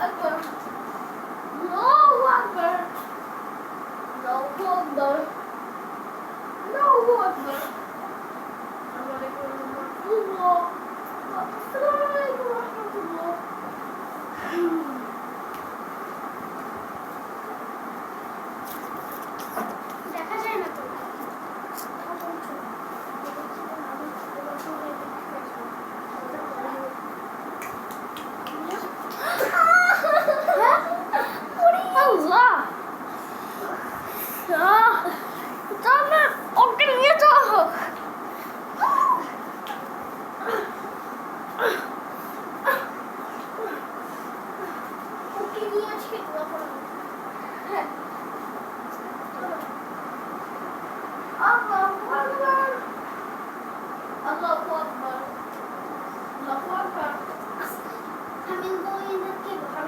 Akbar. No Akbar. No Akbar. আল্লাহু। আকবার আল্লাহু আকবার আল্লাহু আকবার আসসালামু আলাইকুম ওয়া রাহমাতুল্লাহ দেখা যায় না তো আল্লাহ তবে ওকে নিয়ে যাওয়া হোক। ওকে নিয়ে আজকে দোয়া হ্যাঁ। গোয়েন্দাকে ভালো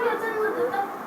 这个真是的。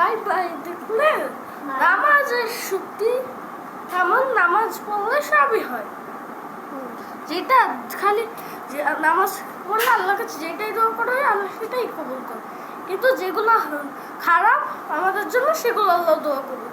বাই বাই দেখলে নামাজের শক্তি এমন নামাজ পড়লে সবই হয়। যেটা খালি নামাজ পড়লে আল্লাহ কাছে যেটাই দোয়া করা হয়, আল্লাহ সেটাই কবুল করে। কিন্তু যেগুলো খারাপ, আমাদের জন্য সেগুলো আল্লাহ দোয়া করবে